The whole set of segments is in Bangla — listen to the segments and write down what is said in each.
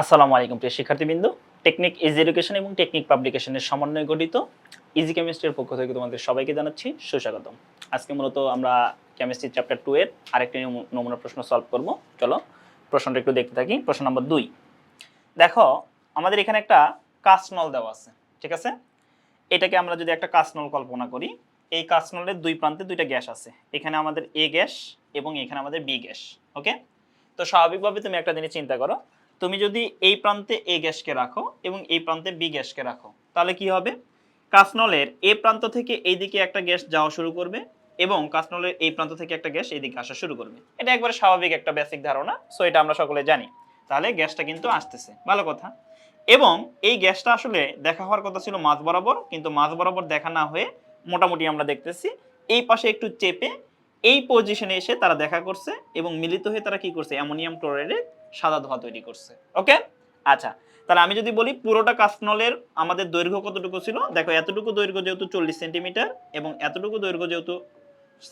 আসসালামু আলাইকুম, প্রিয় শিক্ষার্থীবৃন্দ। টেকনিক ইজি এডুকেশন এবং টেকনিক পাবলিকেশনের সমন্বয়ে গঠিত ইজি কেমিস্ট্রির পক্ষ থেকে তোমাদের সবাইকে জানাচ্ছি সুস্বাগতম। আজকে মূলত আমরা কেমিস্ট্রি চ্যাপ্টার টু এর আরেকটি নমুনা প্রশ্ন সলভ করব। চলো প্রশ্নটা একটু দেখতে থাকি। প্রশ্ন নম্বর দুই। দেখো, আমাদের এখানে একটা কাসনল দেওয়া আছে, ঠিক আছে? এটাকে আমরা যদি একটা কাসনল কল্পনা করি, এই কাসনলের দুই প্রান্তে দুইটা গ্যাস আছে। এখানে আমাদের এ গ্যাস এবং এখানে আমাদের বি গ্যাস ওকে তো স্বাভাবিকভাবে তুমি একটা জিনিস চিন্তা করো তুমি যদি এই প্রান্তে এ গ্যাসকে রাখো এবং এই প্রান্তে বি গ্যাসকে রাখো, তাহলে কি হবে? কাসনলের এ প্রান্ত থেকে এই দিকে একটা গ্যাস যাওয়া শুরু করবে এবং কাসনলের এই প্রান্ত থেকে একটা গ্যাস এইদিকে আসা শুরু করবে। এটা একবারে স্বাভাবিক একটা বেসিক ধারণা সো এটা আমরা সকলে জানি। তাহলে গ্যাসটা কিন্তু আসতেছে। ভালো কথা। এবং এই গ্যাসটা আসলে দেখা হওয়ার কথা ছিল মাঝ বরাবর, কিন্তু মাঝ বরাবর দেখা না হয়ে মোটামুটি আমরা দেখতেছি, এই পাশে একটু চেপে এই পজিশনে এসে তারা দেখা করছে এবং মিলিত হয়ে তারা কি করছে? অ্যামোনিয়াম ক্লোরাইডের সাদা ধোঁয়া তৈরি করছে ওকে আচ্ছা তাহলে আমি যদি বলি পুরোটা কাস্টনলের আমাদের দৈর্ঘ্য কতটুকু ছিল? দেখো, এতটুকু দৈর্ঘ্য যেহেতু চল্লিশ সেন্টিমিটার এবং এতটুকু দৈর্ঘ্য যেহেতু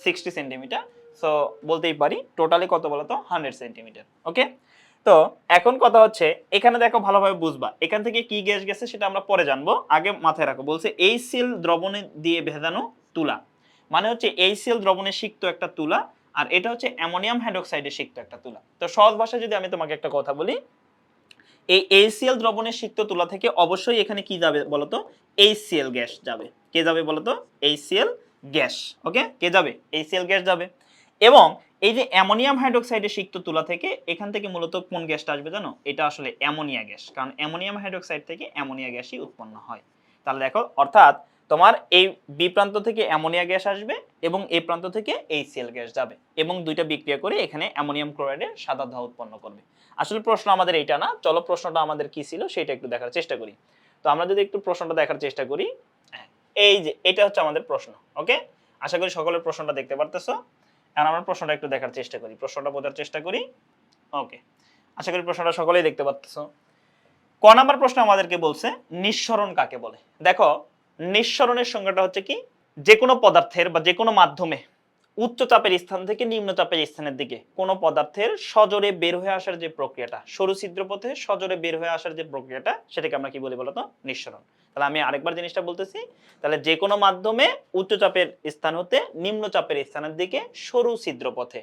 সিক্সটি সেন্টিমিটার সো বলতেই পারি টোটালি কত বলতো? হান্ড্রেড সেন্টিমিটার ওকে তো এখন কথা হচ্ছে, এখানে দেখো ভালোভাবে বুঝবা, এখান থেকে কি গ্যাস গেছে সেটা আমরা পরে জানব, আগে মাথায় রাখো, বলছে এই সিল দ্রবণে দিয়ে ভেজানো তুলা মানে হচ্ছে এই সিল দ্রবণে সিক্ত একটা তুলা আর এটা হচ্ছে অ্যামোনিয়াম হাইড্রোক্সাইডের সিক্ত একটা তুলা। তো সহজ ভাষায় যদি আমি তোমাকে একটা কথা বলি, এই এইসিএল দ্রবণের সিক্ত তুলা থেকে অবশ্যই এখানে কি যাবে বলতো? এইচসিএল গ্যাস যাবে। কে যাবে বলতো? HCL gas. ওকে? কে যাবে? এইচসিএল গ্যাস যাবে। এবং এই যে অ্যামোনিয়াম হাইড্রোক্সাইডের সিক্ত তুলা থেকে এখান থেকে মূলত কোন গ্যাসটা আসবে জানো? এটা আসলে অ্যামোনিয়া গ্যাস। কারণ অ্যামোনিয়াম হাইড্রোক্সাইড থেকে অ্যামোনিয়া গ্যাসই উৎপন্ন হয়। তাহলে দেখো, অর্থাৎ তোমার এই বিপ্রান্ত থেকে অ্যামোনিয়া গ্যাস আসবে এবং এই প্রান্ত থেকে এইচসিএল গ্যাস যাবে এবং দুইটা বিক্রিয়া করে এখানে অ্যামোনিয়াম ক্লোরাইডের সাদা ধোঁয়া উৎপন্ন করবে। আসলে প্রশ্ন আমাদের এইটা না চলো প্রশ্নটা আমাদের কি ছিল সেটা একটু দেখার চেষ্টা করি। তো আমরা যদি একটু প্রশ্নটা দেখার চেষ্টা করি হ্যাঁ, এই যে এটা হচ্ছে আমাদের প্রশ্ন ওকে? আশা করি সকলের প্রশ্নটা দেখতে পারতেছো। এখন আমরা প্রশ্নটা একটু দেখার চেষ্টা করি প্রশ্নটা বোঝার চেষ্টা করি ওকে? আশা করি প্রশ্নটা সকলেই দেখতে পারতেছো। ক নাম্বার প্রশ্ন আমাদেরকে বলছে নিঃসরণ কাকে বলে? দেখো নিঃসরণের সংজ্ঞাটা হচ্ছে কি? যে কোনো পদার্থের বা যে কোনো মাধ্যমে উচ্চ চাপের স্থান থেকে নিম্ন চাপের স্থানের দিকে কোনো পদার্থের সজোরে বের হয়ে আসার যে প্রক্রিয়াটা, সরু ছিদ্র পথে সজোরে বের হয়ে আসার যে প্রক্রিয়াটা, সেটাকে আমরা কি বলি বলতো? নিঃসরণ। তাহলে আমি আরেকবার জিনিসটা বলতেছি, তাহলে যে কোনো মাধ্যমে উচ্চ চাপের স্থান হতে নিম্ন চাপের স্থানের দিকে সরু ছিদ্র পথে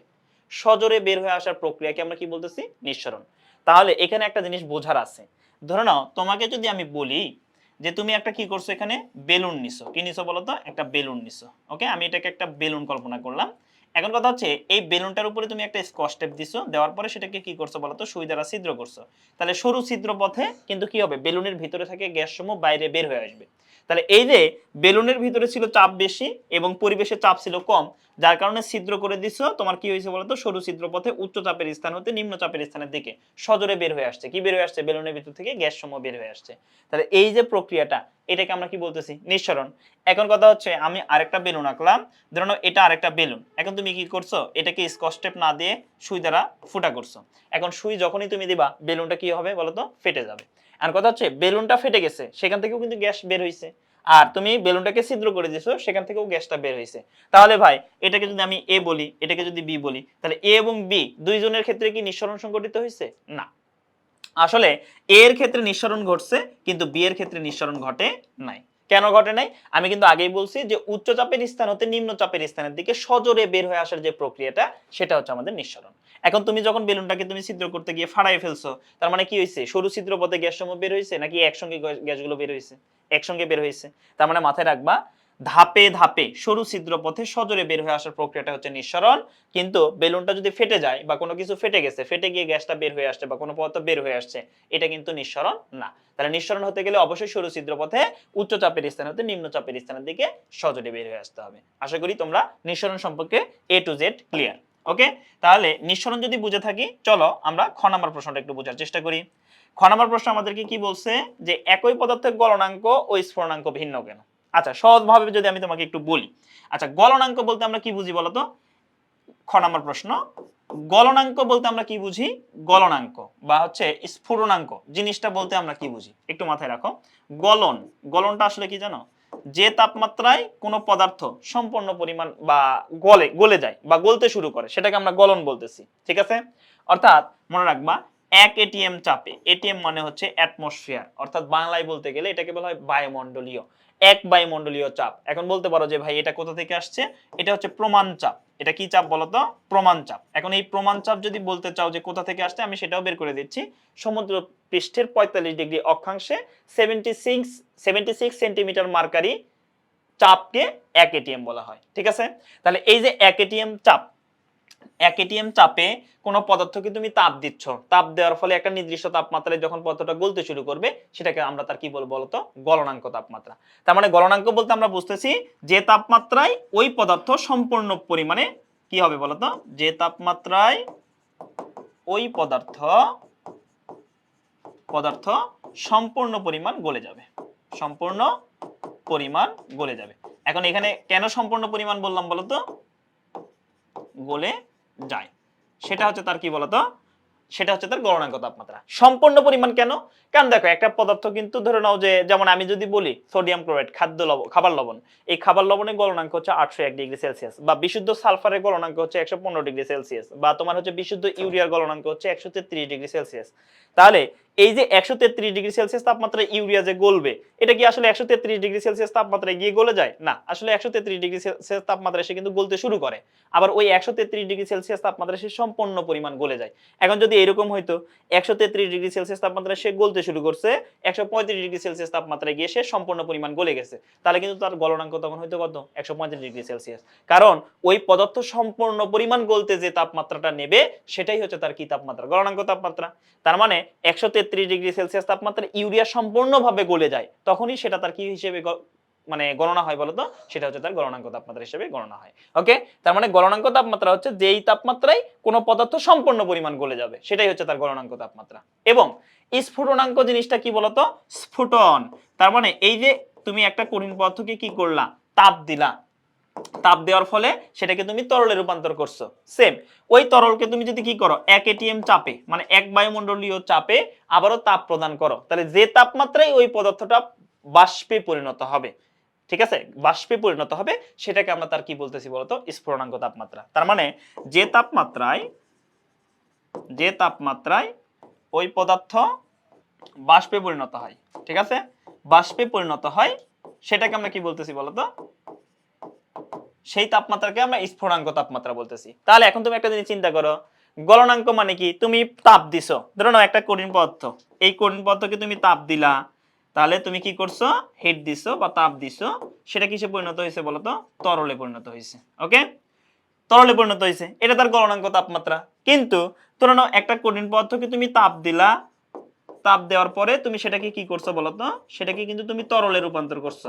সজোরে বের হয়ে আসার প্রক্রিয়াকে আমরা কি বলতেছি? নিঃসরণ। তাহলে এখানে একটা জিনিস বোঝার আছে। ধরে নাও, তোমাকে যদি আমি বলি যে তুমি একটা কি করছ এখানে? বেলুন নিছো। কি নিছো বলো তো একটা বেলুন নিছো। ওকে? আমি এটাকে একটা বেলুন কল্পনা করলাম। এখন কথা হচ্ছে, এই বেলুনটার উপরে তুমি একটা স্কচ টেপ দিছো, দেওয়ার পরে সেটাকে কি করছ বলো তো সুই দ্বারা ছিদ্র করছ। তাহলে সরু ছিদ্র পথে কিন্তু কি হবে? বেলুনের ভিতরে থাকে গ্যাস সমূহ বাইরে বের হয়ে আসবে। তাহলে এই যে বেলুনের ভিতরে ছিল চাপ বেশি এবং পরিবেশে চাপ ছিল কম, যার কারণে ছিদ্র করে দিছো। তোমার কি হয়েছে বলতো? সরু ছিদ্র পথে উচ্চ চাপের স্থান হতে নিম্ন চাপের স্থানের দিকে সজোরে বের হয়ে আসছে। কি বের হয়ে আসছে? বেলুনের ভিতর থেকে গ্যাস সমূহ বের হয়ে আসছে। তাহলে এই যে প্রক্রিয়াটা এটাকে আমরা কি বলতেছি? নিঃসরণ। এখন কথা হচ্ছে, আমি আরেকটা বেলুন আঁকলাম। ধরো এটা আরেকটা বেলুন। এখন তুমি কি করছ? এটাকে স্কচটেপ না দিয়ে সুই দ্বারা ফুটা করছ। এখন সুই যখনই তুমি দিবা, বেলুনটা কি হবে বলতো? ফেটে যাবে। আর কথা হচ্ছে, বেলুনটা ফেটে গেছে, সেখান থেকেও কিন্তু গ্যাস বের হয়েছে আর তুমি বেলুনটাকে ছিদ্র করে দিয়েছ সেখান থেকেও গ্যাসটা বের হয়েছে তাহলে ভাই, এটাকে যদি আমি এ বলি, এটাকে যদি বি বলি, তাহলে এ এবং বি দুইজনের ক্ষেত্রে কি নিঃসরণ সংঘটিত হয়েছে না। আসলে এ এর ক্ষেত্রে নিঃসরণ ঘটছে, কিন্তু বি এর ক্ষেত্রে নিঃসরণ ঘটে নাই। কেন ঘটে নাই? আমি কিন্তু আগেই বলছি যে উচ্চ চাপের স্থান হতে নিম্ন চাপের স্থানের দিকে সজোরে বের হয়ে আসার যে প্রক্রিয়াটা, সেটা হচ্ছে আমাদের নিঃসরণ। এখন তুমি যখন বেলুনটাকে তুমি ছিদ্র করতে গিয়ে ফাড়াই ফেলছো, তার মানে কি হয়েছে সরু ছিদ্র পথে গ্যাস সমূহ বের হয়েছে নাকি একসঙ্গে গ্যাস- গ্যাসগুলো বের হয়েছে একসঙ্গে বের হয়েছে তার মানে মাথায় রাখবা ধাপে ধাপে সরু ছিদ্র পথে সজোরে বের হয়ে আসার প্রক্রিয়াটা হচ্ছে নিঃসরণ। কিন্তু বেলুনটা যদি ফেটে যায় বা কোনো কিছু ফেটে গেছে, ফেটে গিয়ে গ্যাসটা বের হয়ে আসছে বা কোনো পদার্থ বের হয়ে আসছে, এটা কিন্তু নিঃসরণ না। তাহলে নিঃসরণ হতে গেলে অবশ্যই সরু ছিদ্র পথে উচ্চ চাপের স্থান হতে নিম্ন চাপের স্থানের দিকে সজোরে বের হয়ে আসতে হবে। আশা করি তোমরা নিঃসরণ সম্পর্কে A to Z clear okay তাহলে নিঃসরণ যদি বুঝে থাকি, চলো আমরা খ নাম্বার প্রশ্নটা একটু বোঝার চেষ্টা করি। খ নাম্বার প্রশ্ন আমাদেরকে কি বলছে? যে একই পদার্থের গলনাঙ্ক ও স্ফুরণাঙ্ক ভিন্ন কেন? আচ্ছা সহজভাবে যদি আমি তোমাকে একটু বলি। আচ্ছা গলনাঙ্ক বলতে আমরা কি বুঝি বলতো? খ নাম্বার প্রশ্ন। গলনাঙ্ক বলতে আমরা কি বুঝি? গলনাঙ্ক বা হচ্ছে স্ফুরণাঙ্ক জিনিসটা বলতে আমরা কি বুঝি? একটু মাথায় রাখো। গলন, গলনটা আসলে কি জানো? যে তাপমাত্রায় কোনো পদার্থ সম্পূর্ণ পরিমাণ বা গলে গলে যায় বা গলতে শুরু করে, সেটাকে আমরা গলন বলতেছি। ঠিক আছে? অর্থাৎ, মনে রাখবা, এক এটিএম চাপে এটিএম মানে হচ্ছে অ্যাটমসফিয়ার অর্থাৎ বাংলায় বলতে গেলে এটাকে বলা হয় বায়ুমণ্ডলীয়। এক বায়ুমণ্ডলীয় চাপ। এখন বলতে পারো যে ভাই এটা কোথা থেকে আসছে? এটা হচ্ছে প্রমাণ চাপ। এটা কি চাপ বলতো? প্রমাণ চাপ। এখন এই প্রমাণ চাপ যদি বলতে চাও যে কোথা থেকে আসছে, আমি সেটাও বের করে দিচ্ছি। সমুদ্র পৃষ্ঠের পঁয়তাল্লিশ degree অক্ষাংশে seventy six seventy six centimetre mercury চাপকে এক এটিএম বলা হয়। ঠিক আছে? তাহলে এই যে এক এটিএম চাপ এক এটিএম চাপে কোনো পদার্থকে তুমি তাপ দিচ্ছ। তাপ দেওয়ার ফলে একটা নির্দিষ্ট তাপমাত্রায় যখন পদার্থটা গলতে শুরু করবে, সেটাকে আমরা তার কি বলব বলতো? গলনাঙ্ক তাপমাত্রা। তার মানে গলনাঙ্ক বলতে আমরা বুঝতেছি যে তাপমাত্রায় ওই পদার্থ সম্পূর্ণ পরিমাণে কি হবে বলতো? যে তাপমাত্রায় ওই পদার্থ পদার্থ সম্পূর্ণ পরিমাণ গলে যাবে। সম্পূর্ণ পরিমাণ গলে যাবে। এখন এখানে কেন সম্পূর্ণ পরিমাণ বললাম বলতো? গলে যায়। সেটা হচ্ছে তার কি বলতো? সেটা হচ্ছে তার গলনাঙ্ক তাপমাত্রা। সম্পূর্ণ পরিমাণ কেন? কারণ দেখো, একটা পদার্থ কিন্তু ধরে নাও যে, যেমন আমি যদি বলি সোডিয়াম ক্লোরাইড, খাদ্য লবণ খাবার লবণ। এই খাবার লবণের গলনাঙ্ক হচ্ছে আটশো এক ডিগ্রি সেলসিয়াস বা বিশুদ্ধ সালফারের গলনাঙ্ক হচ্ছে একশো পনেরো ডিগ্রি সেলসিয়াস বা তোমার হচ্ছে বিশুদ্ধ ইউরিয়ার গলনাঙ্ক হচ্ছে একশো তেত্রিশ ডিগ্রি সেলসিয়াস। তাহলে এই যে একশো তেত্রিশ ডিগ্রি সেলসিয়াস তাপমাত্রায় ইউরিয়া যে গলবে, এটা কি আসলে একশো তেত্রিশ ডিগ্রি সেলসিয়াস তাপমাত্রায় গিয়ে গলে যায়? না, আসলে একশো তেত্রিশ ডিগ্রি সেলসিয়াস তাপমাত্রায় সে কিন্তু গলতে শুরু করে। আবার ওই একশো তেত্রিশ ডিগ্রি সেলসিয়াস তাপমাত্রায় সে সম্পূর্ণ পরিমাণ গলে যায়। এখন যদি এরকম হইতো, একশো তেত্রিশ ডিগ্রি সেলসিয়াস তাপমাত্রায় সে গলতে শুরু করছে, একশো পঁয়ত্রিশ ডিগ্রি সেলসিয়াস তাপমাত্রায় গিয়ে সে সম্পূর্ণ পরিমাণ গলে গেছে। তাহলে কিন্তু তার গলনাঙ্ক তখন হয়তো কত? একশো পঁয়ত্রিশ ডিগ্রি সেলসিয়াস। কারণ ওই পদার্থ সম্পূর্ণ পরিমাণ গলতে যে তাপমাত্রাটা নেবে, সেটাই হচ্ছে তার কি তাপমাত্রা? গলনাঙ্ক তাপমাত্রা। তার মানে একশো তেত্রিশ ডিগ্রি সেলসিয়াস তাপমাত্রা ইউরিয়া সম্পূর্ণভাবে গলে যায়, তখনই সেটা তার কি হিসেবে মানে গণনা হয় বলতো? সেটা হচ্ছে তার গণনাঙ্ক তাপমাত্রা হিসেবে গণনা হয়। ওকে তার মানে গণনাঙ্ক তাপমাত্রা হচ্ছে যেই তাপমাত্রায় কোনো পদার্থ সম্পূর্ণ পরিমাণ গলে যাবে, সেটাই হচ্ছে তার গণনাঙ্ক তাপমাত্রা। এবং স্ফুটনাঙ্ক জিনিসটা কি বলতো? স্ফুটন। তার মানে এই যে তুমি একটা কঠিন পদার্থকে কি করলা? তাপ দিলা। তাপ দেওয়ার ফলে সেটাকে তুমি তরলে রূপান্তর করছ। সেম ওই তরলকে তুমি যদি কি করো, এক এটিএম চাপে মানে এক বায়ুমণ্ডলীয় চাপে আবারও তাপ প্রদান করো, তাহলে যে তাপমাত্রায় ওই পদার্থটা বাষ্পে পরিণত হবে, ঠিক আছে? বাষ্পে পরিণত হবে, সেটাকে আমরা তার কি বলতেছি বলতো? স্ফুটনাঙ্ক তাপমাত্রা। তার মানে যে তাপমাত্রায় যে তাপমাত্রায় ওই পদার্থ বাষ্পে পরিণত হয়, ঠিক আছে? বাষ্পে পরিণত হয়, সেটাকে আমরা কি বলতেছি বলতো? সেই তাপমাত্রাকে আমরা স্ফুটনাঙ্ক তাপমাত্রা বলতেছি। তাহলে এখন তুমি একটা জিনিস চিন্তা করো, গলনাঙ্ক মানে কি? তুমি তাপ দিছো। ধরো নাও একটা কঠিন পদার্থ। এই কঠিন পদার্থকে তুমি তাপ দিলা, তাহলে তুমি কি করছ? হিট দিছো বা তাপ দিছো। সেটা কিসে পরিণত হয়েছে বলো তো? তরলে পরিণত হয়েছে ওকে তরলে পরিণত হয়েছে। এটা তার গলনাঙ্ক তাপমাত্রা। কিন্তু ধরো নাও একটা কঠিন পদার্থকে তুমি তাপ দিলা, তাপ দেওয়ার পরে তুমি সেটাকে কি করছ বলো তো? সেটাকে কিন্তু তুমি তরলে রূপান্তর করছ।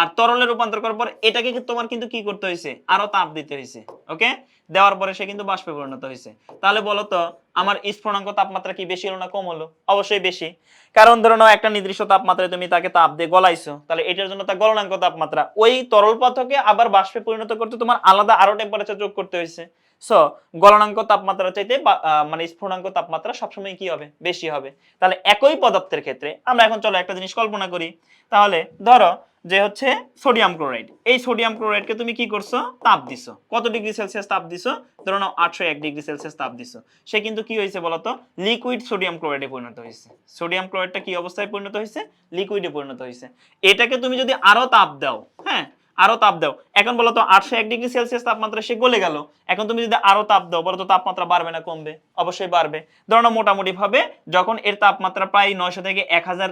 আর তরলে রূপান্তর করার পর এটাকে তোমার কিন্তু কি করতে হয়েছে? আরও তাপ দিতে হয়েছে, ওকে? দেওয়ার পরে সে কিন্তু বাষ্পে পরিণত হয়েছে। তাহলে বলো তো আমার স্ফুটনাঙ্ক তাপমাত্রা কি বেশি হলো না কম হলো? অবশ্যই বেশি। কারণ ধরো নাও, একটা নির্দিষ্ট তাপমাত্রায় তুমি তাকে তাপ দিয়ে গলাইছো। তাহলে এটার জন্য তার গলনাঙ্ক তাপমাত্রা। ওই তরল পদার্থকে আবার বাষ্পে পরিণত করতে তোমার আলাদা আরও টেম্পারেচার যোগ করতে হয়েছে। সো গলনাঙ্ক তাপমাত্রা চাইতে মানে স্ফুটনাঙ্ক তাপমাত্রা সবসময় কি হবে? বেশি হবে। তাহলে একই পদার্থের ক্ষেত্রে আমরা এখন চলো একটা জিনিস কল্পনা করি। তাহলে ধরো যে হচ্ছে সোডিয়াম ক্লোরাইড। এই সোডিয়াম ক্লোরাইডকে তুমি কি করছ? তাপ দিছো। কত ডিগ্রি সেলসিয়াস তাপ দিছো? ধরো নাও আটশো এক ডিগ্রি সেলসিয়াস তাপ দিছো। সে কিন্তু কি হয়েছে বলতো? লিকুইড সোডিয়াম ক্লোরাইডে পরিণত হয়েছে। সোডিয়াম ক্লোরাইডটা কি অবস্থায় পরিণত হয়েছে? লিকুইডে পরিণত হয়েছে। এটাকে তুমি যদি আরও তাপ দাও হ্যাঁ আরও তাপ দাও। এখন বলো তো আটশো এক ডিগ্রি সেলসিয়াস তাপমাত্রা সে গলে গেল। এখন তুমি যদি আরও তাপ দাও, বলো তো তাপমাত্রা বাড়বে না কমবে? অবশ্যই বাড়বে। ধরো মোটামুটি ভাবে যখন এর তাপমাত্রা প্রায় নয়শো থেকে এক হাজার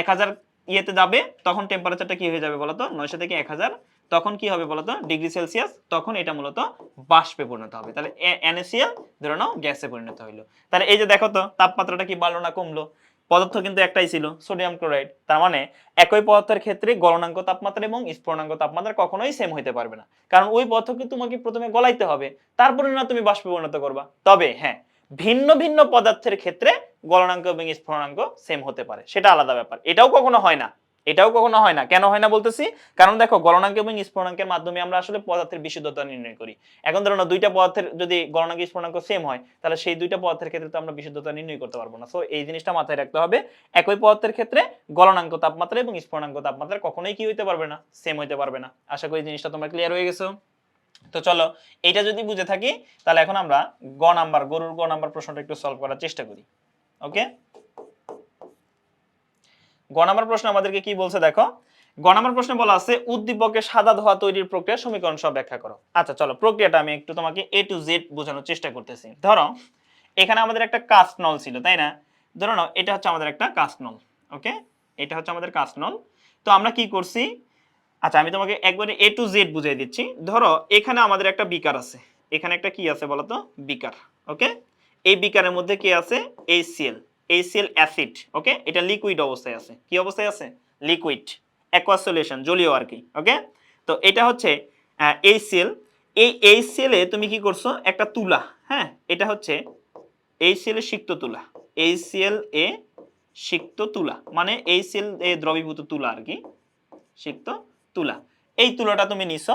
এক হাজার ইয়েতে যাবে, তখন টেম্পারেচারটা কি হয়ে যাবে বলতো? নয়শো থেকে এক হাজার। তখন কি হবে বলতো? ডিগ্রি সেলসিয়াস, তখন এটা মূলত বাষ্পে পরিণত হবে। তাহলে এনএসিএল, ধরে নাও, গ্যাসে পরিণত হইল। তাহলে এই যে দেখো তো, তাপমাত্রাটা কি বাড়লো না কমলো? পদার্থ কিন্তু একটাই ছিল সোডিয়াম ক্লোরাইড তার মানে একই পদার্থের ক্ষেত্রে গলনাঙ্ক তাপমাত্রা এবং স্ফুটনাঙ্ক তাপমাত্রা কখনোই সেম হইতে পারবে না। কারণ ওই পদার্থকে তোমাকে প্রথমে গলাইতে হবে, তারপরে না তুমি বাষ্পে পরিণত করবা। তবে হ্যাঁ ভিন্ন ভিন্ন পদার্থের ক্ষেত্রে গলনাঙ্ক এবং স্ফুটনাঙ্ক সেম হতে পারে। সেটা আলাদা ব্যাপার। এটাও কখনো হয় না। এটাও কখনো হয় না। কেন হয় না বলতেছি? কারণ দেখো, গলনাঙ্ক এবং স্ফুটনাঙ্কের মাধ্যমে আমরা আসলে পদার্থের বিশুদ্ধতা নির্ণয় করি। এখন ধরো না, দুইটা পদার্থের যদি গলনাঙ্ক স্ফুটনাঙ্ক সেম হয়, তাহলে সেই দুইটা পদার্থের ক্ষেত্রে তো আমরা বিশুদ্ধতা নির্ণয় করতে পারব না। সো এই জিনিসটা মাথায় রাখতে হবে। একই পদার্থের ক্ষেত্রে গলনাঙ্ক তাপমাত্রা এবং স্ফুটনাঙ্ক তাপমাত্রা কখনোই কি হইতে পারবে না? সেম হইতে পারবে না। আশা করি জিনিসটা তোমরা ক্লিয়ার হয়ে গেছো? তো চলো, এইটা যদি বুঝে থাকি, তাহলে এখন আমরা গ নাম্বার, গরুর গ নাম্বার প্রশ্নটা একটু সলভ করার চেষ্টা করি ওকে গ নাম্বার প্রশ্ন আমাদেরকে কি বলছে দেখো, গ নাম্বার প্রশ্নে বলা আছে উদ্দীপকে সাদা ধোয়া তৈরির প্রক্রিয়া সমীকরণ সব ব্যাখ্যা করো। আচ্ছা চলো, প্রক্রিয়াটা আমি একটু তোমাকে এ টু জেড বোঝানোর চেষ্টা করতেছি। ধরো, এখানে আমাদের একটা কাস্ট নল ছিল, তাই না? ধরো এটা হচ্ছে আমাদের একটা কাস্ট নল ওকে এটা হচ্ছে আমাদের কাস্ট নল। তো আমরা কি করছি? আচ্ছা আমি তোমাকে একবারে এ টু জেড বুঝিয়ে দিচ্ছি। ধরো, এখানে আমাদের একটা বিকার আছে। এখানে একটা কি আছে বলতো? বিকার ওকে এই বিকারের মধ্যে কি আছে? এইচসিএল এইচসিএল অ্যাসিড ওকে এটা লিকুইড অবস্থায় আছে। কি অবস্থায় আছে? লিকুইড অ্যাকোয়াস সলিউশন জলীয় আর কি ওকে তো এটা হচ্ছে এইচসিএল এই এইচসিএল তুমি কি করছ? একটা তুলা হ্যাঁ? এটা হচ্ছে এইচসিএল সিক্ত তুলা। এইচসিএল এ সিক্ত তুলা মানে এইচসিএল এ দ্রবীভূত তুলা আর কি, সিক্ত তুলা। এই তুলাটা তুমি নিছো।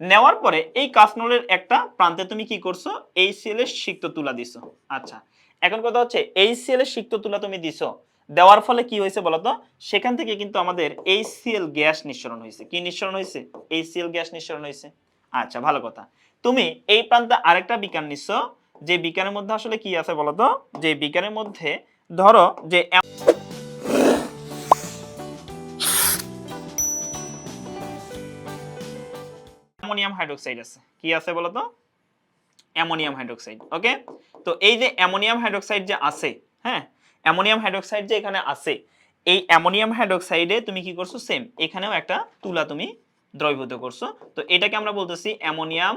নেওয়ার পরে এই কাসনলের একটা প্রান্তে তুমি কি করছ? এই সিএলের সিক্ত তুলা দিছো। আচ্ছা এখন কথা হচ্ছে এই সিএলের সিক্ত তুলা তুমি দিছো। দেওয়ার ফলে কি হয়েছে বলতো? সেখান থেকে কিন্তু আমাদের এই সিএল গ্যাস নিঃসরণ হয়েছে। কি নিঃসরণ হয়েছে? এই সিএল গ্যাস নিঃসরণ হয়েছে। আচ্ছা ভালো কথা। তুমি এই প্রান্তে আরেকটা বিকান নিছো। যে বিকানের মধ্যে আসলে কি আছে বলতো? যে বিকানের মধ্যে ধরো যে অ্যামোনিয়াম হাইড্রোক্সাইড আছে। কি আছে বলো তো অ্যামোনিয়াম হাইড্রোক্সাইড, ওকে? তো এই যে অ্যামোনিয়াম হাইড্রোক্সাইড যে আছে হ্যাঁ? অ্যামোনিয়াম হাইড্রোক্সাইড যে এখানে আছে, এই অ্যামোনিয়াম হাইড্রোক্সাইডে তুমি কি করছ? সেম এখানেও একটা তুলা তুমি দ্রবীভূত করছ। তো এটাকে আমরা বলতেছি অ্যামোনিয়াম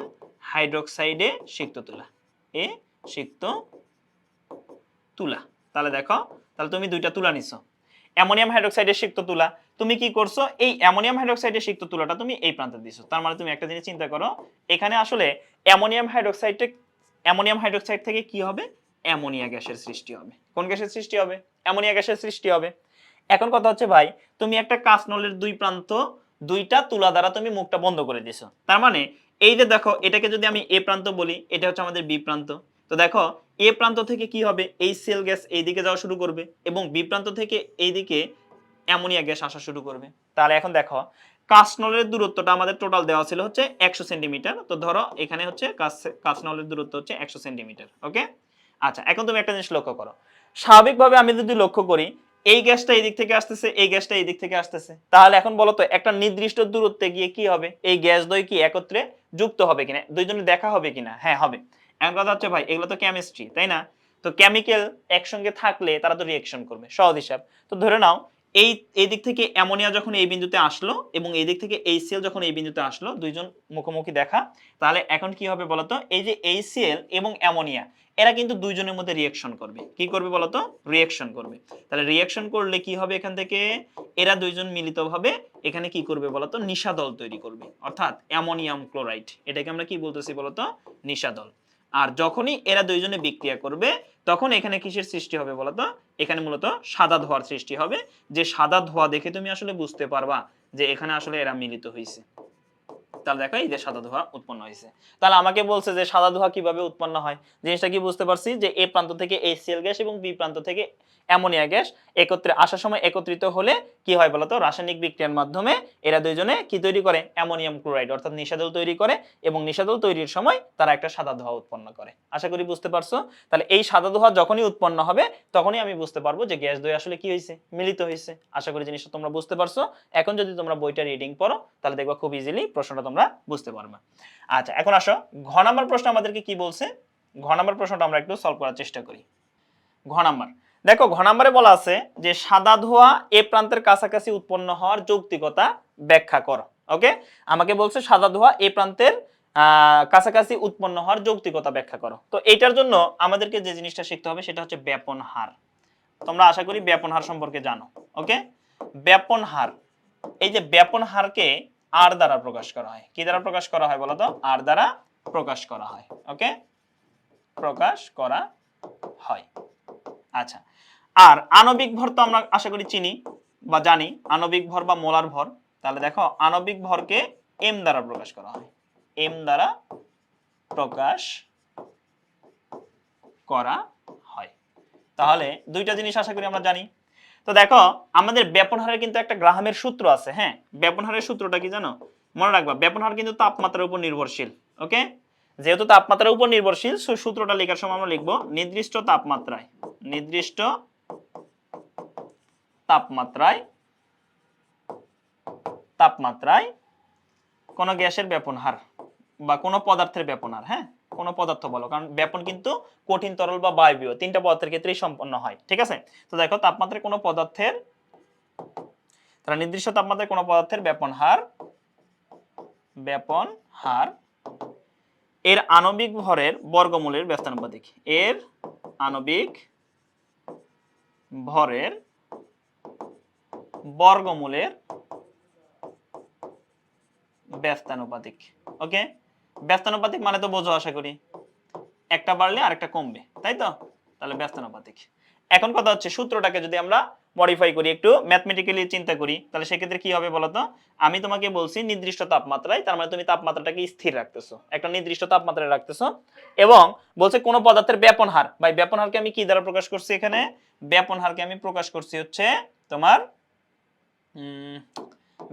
হাইড্রোক্সাইডে সিক্ত তুলা। এ সিক্ত তুলা। তাহলে দেখো, তাহলে তুমি দুইটা তুলা নিছো। অ্যামোনিয়াম হাইড্রোক্সাইডের সিক্ত তুলা। তুমি কি করছ? এই অ্যামোনিয়াম হাইড্রোক্সাইডের সিক্ত তুলাটা তুমি এই প্রান্তে দিছো। তার মানে তুমি একটা জিনিস চিন্তা করো, এখানে আসলে অ্যামোনিয়াম হাইড্রোক্সাইডে অ্যামোনিয়াম হাইড্রোক্সাইড থেকে কি হবে? অ্যামোনিয়া গ্যাসের সৃষ্টি হবে। কোন গ্যাসের সৃষ্টি হবে? অ্যামোনিয়া গ্যাসের সৃষ্টি হবে। এখন কথা হচ্ছে ভাই, তুমি একটা কাঁচনলের দুই প্রান্ত, দুইটা তুলা দ্বারা তুমি মুখটা বন্ধ করে দিছো। তার মানে এই যে দেখো, এটাকে যদি আমি এ প্রান্ত বলি, এটা হচ্ছে আমাদের বি প্রান্ত। তো দেখো, এ প্রান্ত থেকে কি হবে? এই সেল গ্যাস এইদিকে যাওয়া শুরু করবে এবং বি প্রান্ত থেকে এইদিকে অ্যামোনিয়া গ্যাস আসা শুরু করবে। তাহলে এখন দেখো, কাসনলের দূরত্বটা আমাদের টোটাল দেওয়া ছিল হচ্ছে একশো সেন্টিমিটার। তো ধরো, এখানে হচ্ছে কাস- কাসনলের দূরত্ব হচ্ছে একশো সেন্টিমিটার, ওকে? আচ্ছা এখন তুমি একটা জিনিস লক্ষ্য করো। স্বাভাবিকভাবে আমি যদি লক্ষ্য করি, এই গ্যাসটা এই দিক থেকে আসতেছে, এই গ্যাসটা এই দিক থেকে আসতেছে। তাহলে এখন বলো তো, একটা নির্দিষ্ট দূরত্বে গিয়ে কি হবে? এই গ্যাস দ্বয় কি একত্রে যুক্ত হবে কিনা? দুইজনে দেখা হবে কিনা? হ্যাঁ হবে। এখন কথা হচ্ছে ভাই, এগুলো তো কেমিস্ট্রি তাই না? তো কেমিক্যাল একসঙ্গে থাকলে তারা তো রিয়েকশন করবে, সহজ হিসাব। তো ধরে নাও, এই এই দিক থেকে অ্যামোনিয়া যখন এই বিন্দুতে আসলো এবং এই দিক থেকে এইচসিএল যখন এই বিন্দুতে আসলো, দুইজন মুখোমুখি দেখা, তাহলে এখন কি হবে বলতো? এই যে এইচসিএল এবং অ্যামোনিয়া এরা কিন্তু দুইজনের মধ্যে রিয়েকশন করবে। কি করবে বলতো? রিয়েকশন করবে। তাহলে রিয়েকশন করলে কি হবে এখান থেকে? এরা দুইজন মিলিতভাবে এখানে কি করবে বলতো? নিশাদল তৈরি করবে। অর্থাৎ অ্যামোনিয়াম ক্লোরাইড এটাকে আমরা কি বলতেছি বলতো? নিশাদল। আর যখনই এরা দুইজনে বিক্রিয়া করবে, তখন এখানে কিসের সৃষ্টি হবে বলতো? এখানে মূলত সাদা ধোয়ার সৃষ্টি হবে। যে সাদা ধোয়া দেখে তুমি আসলে বুঝতে পারবা যে এখানে আসলে এরা মিলিত হয়েছে তাহলে দেখো এই যে সাদা ধোঁয়া উৎপন্ন হয়েছে। তাহলে আমাকে বলছে যে সাদা ধোঁয়া কীভাবে উৎপন্ন হয়? জিনিসটা কি বুঝতে পারছি? যে এ প্রান্ত থেকে এইচসিএল গ্যাস এবং বি প্রান্ত থেকে অ্যামোনিয়া গ্যাস একত্রে আসার সময় একত্রিত হলে কি হয় বলতো? রাসায়নিক বিক্রিয়ার মাধ্যমে এরা দুইজনে কি তৈরি করে? অ্যামোনিয়াম ক্লোরাইড, অর্থাৎ নিষাদল তৈরি করে এবং নিষাদল তৈরির সময় তারা একটা সাদা ধোঁয়া উৎপন্ন করে। আশা করি বুঝতে পারছ? তাহলে এই সাদা ধোঁয়া যখনই উৎপন্ন হবে, তখনই আমি বুঝতে পারব যে গ্যাস দই আসলে কি হয়েছে? মিলিত হয়েছে। আশা করি জিনিসটা তোমরা বুঝতে পারছ। এখন যদি তোমরা বইটা রিডিং পড়ো, তাহলে দেখবা খুব ইজিলি প্রশ্নটা তোমরা বুঝতে পারবে। আচ্ছা এখন আসো। ঘ নাম্বার প্রশ্ন আমাদেরকে কি বলছে? ঘ নাম্বার প্রশ্নটা আমরা একটু সলভ করার চেষ্টা করি। ঘ নাম্বার। দেখো, ঘ নাম্বারে বলা আছে যে, সাদা ধোঁয়া এ প্রান্তের কাছাকাছি উৎপন্ন হওয়ার যৌক্তিকতা ব্যাখ্যা করো। ওকে আমাকে বলছে সাদা ধোঁয়া এ প্রান্তের কাছাকাছি উৎপন্ন হওয়ার যৌক্তিকতা ব্যাখ্যা করো। তো এইটার জন্য আমাদেরকে যে জিনিসটা শিখতে হবে সেটা হচ্ছে ব্যাপন হার। তোমরা আশা করি ব্যাপন হার সম্পর্কে জানো। ওকে ব্যাপন হার। এই যে ব্যাপন হারকে আর দ্বারা প্রকাশ করা হয়। কি দ্বারা প্রকাশ করা হয় বলতো? আর দ্বারা প্রকাশ করা হয়। ওকে প্রকাশ করা হয়। আচ্ছা। আর আণবিক ভর তো আমরা আশা করি চিনি বা জানি। আণবিক ভর বা মোলার ভর। তাহলে দেখো, আণবিক ভরকে এম দ্বারা প্রকাশ করা হয়। এম দ্বারা প্রকাশ করা হয়। তাহলে দুইটা জিনিস আশা করি আমরা জানি। তো দেখো, আমাদের ব্যাপন হারের কিন্তু একটা গ্রাহামের সূত্র আছে হ্যাঁ? ব্যাপন হারের সূত্রটা কি জানো? মনে রাখবা, ব্যাপন হার কিন্তু তাপমাত্রার উপর নির্ভরশীল, ওকে? যেহেতু তাপমাত্রার উপর নির্ভরশীল, সো সূত্রটা লেখার সময় আমরা লিখব নির্দিষ্ট তাপমাত্রায় নির্দিষ্ট তাপমাত্রায় তাপমাত্রায় কোনো গ্যাসের ব্যাপন হার বা কোনো পদার্থের ব্যাপন হার হ্যাঁ? কোনো পদার্থ বলো, কারণ ব্যাপন কিন্তু কঠিন তরল বা বায়বীয়, তিনটা পদার্থের ক্ষেত্রেই সম্পন্ন হয়, ঠিক আছে? তো দেখো, তাপমাত্রায় কোনো পদার্থের, তারা নির্দিষ্ট তাপমাত্রায় কোনো পদার্থের ব্যাপন হার ব্যাপন হার, এর আণবিক ভরের বর্গমূলের ব্যস্তানুপাতিক, এর আণবিক ভরের বর্গমূলের ব্যস্তানুপাতিক, ওকে? ব্যস্তানুপাতিক মানে তো বোঝো আশা করি। একটা বাড়লে আরেকটা কমবে, তাই তো? তাহলে ব্যস্তানুপাতিক। এখন কথা হচ্ছে সূত্রটাকে যদি আমরা মডিফাই করি, একটু ম্যাথমেটিক্যালি চিন্তা করি, তাহলে সেক্ষেত্রে কি হবে বলতো? আমি তোমাকে বলছি নির্দিষ্ট তাপমাত্রায়, তার মানে তুমি তাপমাত্রাটাকে স্থির রাখতেছো, একটা নির্দিষ্ট তাপমাত্রায় রাখতেছো, এবং বলছে কোন পদার্থের ব্যাপন হার। ভাই, ব্যাপন হারকে আমি কি দ্বারা প্রকাশ করছি এখানে? ব্যাপন হারকে আমি প্রকাশ করছি হচ্ছে তোমার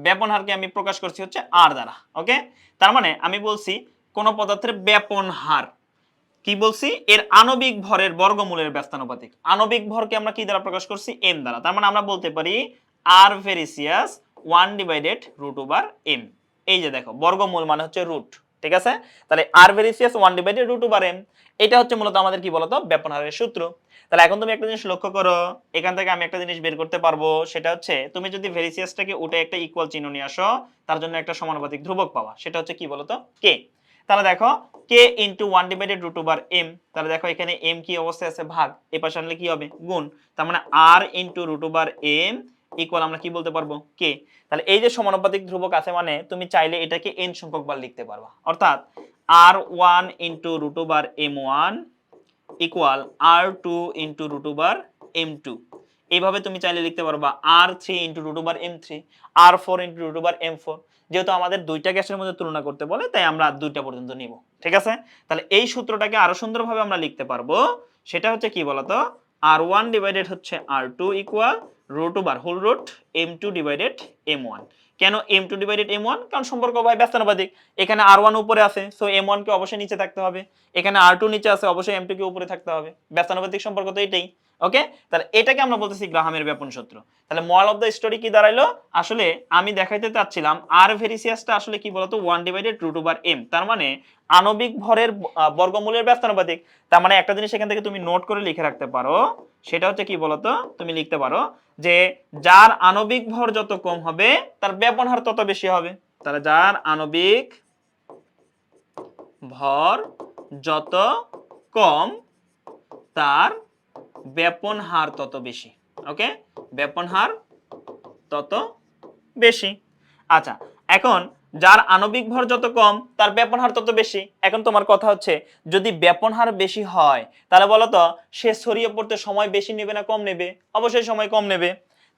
ব্যাপন হারকে আমি প্রকাশ করছি হচ্ছে আর দ্বারা ওকে তার মানে আমি বলছি কোন পদার্থের ব্যাপন হার। কি বলছি? এর আণবিক ভরের বর্গমূলের ব্যস্তানুপাতিক। আণবিক ভরকে আমরা কি দ্বারা প্রকাশ করছি? এম দ্বারা। তার মানে আমরা বলতে পারি R varies as one divided root over M এই যে দেখো, বর্গমূল মানে হচ্ছে রুট ঠিক আছে? তাহলে R varies as one divided root over M এটা হচ্ছে মূলত আমাদের কি বলতো? ব্যাপন হারের সূত্র। তাহলে এখন তুমি একটা জিনিস লক্ষ্য করো, এখান থেকে আমি একটা জিনিস বের করতে পারব, সেটা হচ্ছে তুমি যদি ভেরিসিয়াসটাকে উঠে একটা ইকুয়াল চিহ্ন নিয়ে আসো, তার জন্য একটা সমানুপাতিক ধ্রুবক পাওয়া সেটা হচ্ছে কি বলতো? কে তাহলে দেখো K into one divided root over M তাহলে দেখো এখানে এম কি অবস্থায় আছে? ভাগ। এ পাশে আনলে কি হবে? গুণ। তার মানে R into root over M equal আমরা কি বলতে পারব? কে তাহলে এই যে সমানুপাতিক ধ্রুবক আছে মানে তুমি চাইলে এটাকে এন সংখ্যক বার লিখতে পারবা। অর্থাৎ R one into root over M one equal R two into root over M two এইভাবে তুমি চাইলে লিখতে পারবা R three into root over M three R four into root over M four যেহেতু আমাদের দুইটা গ্যাসের মধ্যে তুলনা করতে বলে, তাই আমরা দুইটা পর্যন্ত নিব। ঠিক আছে? তাহলে এই সূত্রটাকে আরও সুন্দরভাবে আমরা লিখতে পারব। সেটা হচ্ছে কি বলতো? আর ওয়ান ডিভাইডেড হচ্ছে R two equal root over whole root M two divided M one কেন M two divided M one কারণ সম্পর্ক ভাই ব্যস্তানুপাতিক এখানে আর ওয়ান উপরে আছে সো এম ওয়ানকে অবশ্যই নিচে থাকতে হবে। এখানে আর টু নিচে আছে, অবশ্যই এম টু কে উপরে থাকতে হবে। ব্যস্তানুপাতিক সম্পর্ক তো এটাই। ওকে তাহলে এটাকে আমরা বলতেছি গ্রাহামের ব্যাপন সূত্র। তাহলে মল অফ দ্য স্টোরি কি দাঁড়াইলো? আসলে আমি দেখাইতে চাচ্ছিলাম আর ভেরিসিয়াসটা আসলে কি বলতো? One divided root over M তার মানে আণবিক ভরের বর্গমূলের ব্যস্তানুপাতিক তার মানে একটা জিনিস এখান থেকে তুমি নোট করে লিখে রাখতে পারো। সেটা হচ্ছে কি বলতো? তুমি লিখতে পারো যে যার আণবিক ভর যত কম হবে, তার ব্যাপন হার তত বেশি হবে। তাহলে যার আণবিক ভর যত কম, তার ব্যাপন হার তত বেশি ওকে ব্যাপন হার তত বেশি। আচ্ছা এখন যার আণবিক ভর যত কম, তার ব্যাপন হার তত বেশি। এখন তোমার কথা হচ্ছে, যদি ব্যাপন হার বেশি হয়, তাহলে বলো তো, সে ছড়িয়ে পড়তে সময় বেশি নেবে না কম নেবে? অবশ্যই সময় কম নেবে।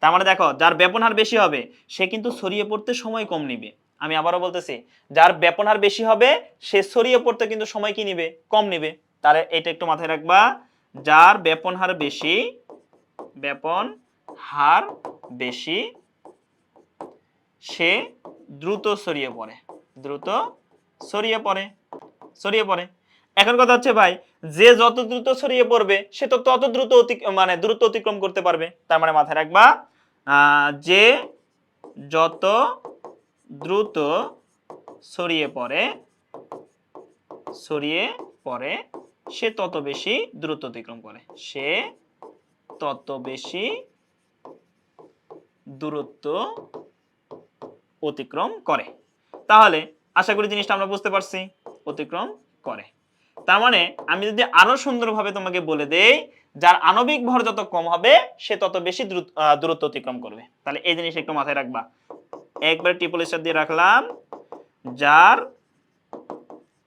তার মানে দেখো, যার ব্যাপন হার বেশি হবে, সে কিন্তু ছড়িয়ে পড়তে সময় কম নেবে। আমি আবারও বলতেছি, যার ব্যাপন হার বেশি হবে, সে ছড়িয়ে পড়তে কিন্তু সময় কি নিবে? কম নিবে। তাহলে এটা একটু মাথায় রাখবা। যার ব্যাপন হার বেশি, ব্যাপন হার বেশি, সে দ্রুত ছড়িয়ে পড়ে, দ্রুত ছড়িয়ে পড়ে ছড়িয়ে পড়ে। এখন কথা হচ্ছে ভাই, যে যত দ্রুত ছড়িয়ে পড়বে, সে তো তত দ্রুত মানে দ্রুত অতিক্রম করতে পারবে। তার মানে মাথায় রাখবা যে যত দ্রুত ছড়িয়ে পড়ে ছড়িয়ে পড়ে সে তত বেশি দ্রুত অতিক্রম করে। সে তত বেশি দূরত্ব অতিক্রম করে। তাহলে আশা করি জিনিসটা আমরা বুঝতে পারছি, অতিক্রম করে। তার মানে আমি যদি আরও সুন্দরভাবে তোমাকে বলে দেই, যার আণবিক ভর যত কম হবে, সে তত বেশি দূরত্ব অতিক্রম করবে। তাহলে এই জিনিস একটু মাথায় রাখবা। একবার ট্রিপল দিয়ে রাখলাম, যার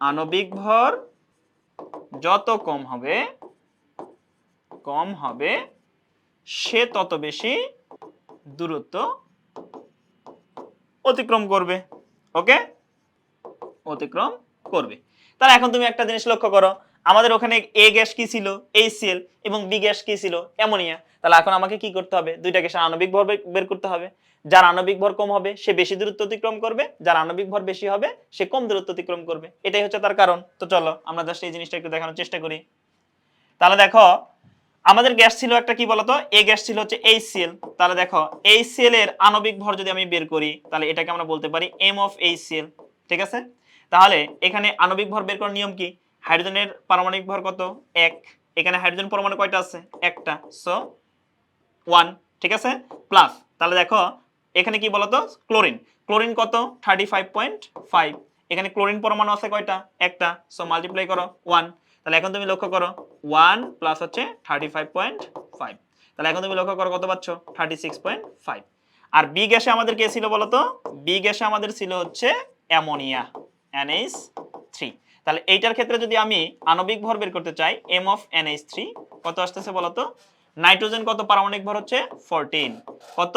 আণবিক ভর যত কম হবে কম হবে, সে তত বেশি দূরত্ব অতিক্রম করবে ওকে অতিক্রম করবে। তাহলে এখন তুমি একটা জিনিস লক্ষ্য করো আমাদের ওখানে এ গ্যাস কি ছিল? এইচসিএল এবং বি গ্যাস কি ছিল? অ্যামোনিয়া। তাহলে এখন আমাকে কি করতে হবে? দুইটা গ্যাসের আণবিক ভর বের- করতে হবে। যার আণবিক ভর কম হবে, সে বেশি দূরত্ব অতিক্রম করবে। যার আণবিক ভর বেশি হবে, সে কম দূরত্ব অতিক্রম করবে। এটাই হচ্ছে তার কারণ। তো চলো, আমরা জাস্ট এই জিনিসটা একটু দেখানোর চেষ্টা করি। তাহলে দেখো, আমাদের গ্যাস ছিল একটা কি বলতো? এ গ্যাস ছিল হচ্ছে এইচসিএল তাহলে দেখো এইচসিএল এর আণবিক ভর যদি আমি বের করি, তাহলে এটাকে আমরা বলতে পারি এম অফ এইচসিএল ঠিক আছে? তাহলে এখানে আণবিক ভর বের করার নিয়ম কি? হাইড্রোজেনের পারমাণবিক ভর কত? এক। এখানে হাইড্রোজেন পরমাণু কয়টা আছে? একটা। সো ওয়ান ঠিক আছে? প্লাস তাহলে দেখো, এখানে কি বলতো? ক্লোরিন ক্লোরিন কত? থার্টি ফাইভ পয়েন্ট ফাইভ এখানে ক্লোরিন পরমাণু আছে কয়টা? একটা। সো মাল্টিপ্লাই করো ওয়ান তাহলে এখন তুমি লক্ষ্য করো ওয়ান প্লাস হচ্ছে থার্টি ফাইভ পয়েন্ট ফাইভ তাহলে এখন তুমি লক্ষ্য করো কত পাচ্ছ? থার্টি সিক্স পয়েন্ট ফাইভ আর বি গ্যাসে আমাদের কে ছিল বলতো? বি গ্যাসে আমাদের ছিল হচ্ছে অ্যামোনিয়া এনএইচ থ্রি তাহলে এইটার ক্ষেত্রে যদি আমি আণবিক ভর বের করতে চাই এম অফ এনএইচ থ্রি কত আসতেছে বলতো? নাইট্রোজেন কত পারমাণবিক ভর হচ্ছে? ফোরটিন কত?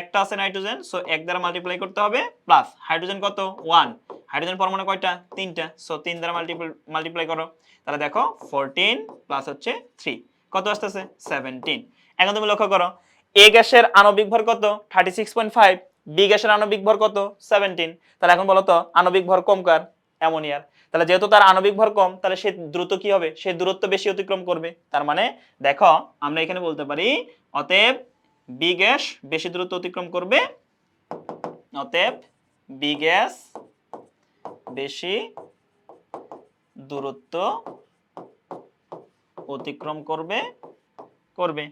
একটা আছে নাইট্রোজেন সো এক দ্বারা মাল্টিপ্লাই করতে হবে প্লাস হাইড্রোজেন কত? ওয়ান হাইড্রোজেন পরমাণু কয়টা? তিনটা। সো তিন দ্বারা মাল্টিপ্লাই মাল্টিপ্লাই করো। তাহলে দেখো ফোরটিন প্লাস হচ্ছে থ্রি কত আসতেছে? সেভেন্টিন এখন তুমি লক্ষ্য করো এ গ্যাসের আণবিক ভর কত? Thirty six point five B গ্যাসের আণবিক ভর কত? সেভেন্টিন তাহলে এখন বলো তো আণবিক ভর কম কার? অ্যামোনিয়ার তাহলে যেহেতু তার আণবিক ভর কম, তাহলে সে দ্রুত কি হবে? সে দূরত্ব বেশি অতিক্রম করবে। তার মানে দেখো, আমরা এখানে বলতে পারি, অতএব বি গ্যাস বেশি দূরত্ব অতিক্রম করবে, অতএব বি গ্যাস বেশি দূরত্ব অতিক্রম করবে করবে।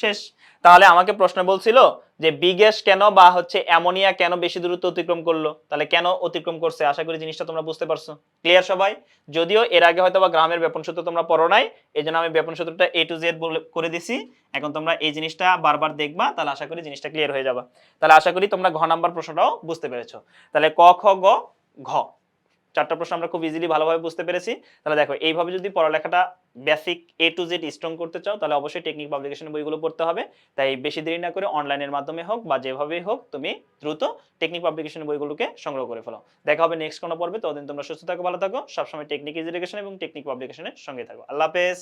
শেষ। তাহলে আমাকে প্রশ্ন বলছিল যে বি গ্যাস কেন বা হচ্ছে অ্যামোনিয়া কেন বেশি দূরত্ব অতিক্রম করল? তাহলে কেন অতিক্রম করছে? আশা করি জিনিসটা তোমরা বুঝতে পারছ। ক্লিয়ার সবাই? যদিও এর আগে হয়তো বা গ্রামের ব্যাপন সূত্র তোমরা পড়ো নাই এই জন্য আমি ব্যাপন সূত্রটা এ টু জেড করে দিছি। এখন তোমরা এই জিনিসটা বারবার দেখবা, তাহলে আশা করি জিনিসটা ক্লিয়ার হয়ে যাবে। তাহলে আশা করি তোমরা ঘ নাম্বার প্রশ্নটাও বুঝতে পেরেছ। তাহলে ক, খ, গ, ঘ। চারটা প্রশ্ন আমরা খুব ইজিলি ভালোভাবে বুঝতে পেরেছি। তাহলে দেখো, এইভাবে যদি পড়ালেখাটা basic A to Z strong করতে চাও, তাহলে অবশ্যই টেকনিক পাবলিকেশন বইগুলো পড়তে হবে। তাই বেশি দেরি না করে অনলাইনের মাধ্যমে হোক বা যেভাবেই হোক, তুমি দ্রুত টেকনিক পাবলিকেশন বইগুলোকে সংগ্রহ করে ফেলো। দেখা হবে নেক্সট কোনো পর্বে, ততদিন তোমরা সুস্থ থাকো, ভালো থাকো, সবসময় টেকনিক এডুকেশন এবং টেকনিক পাবলিকেশনের সঙ্গে থাকো। আল্লাহ হাফেজ!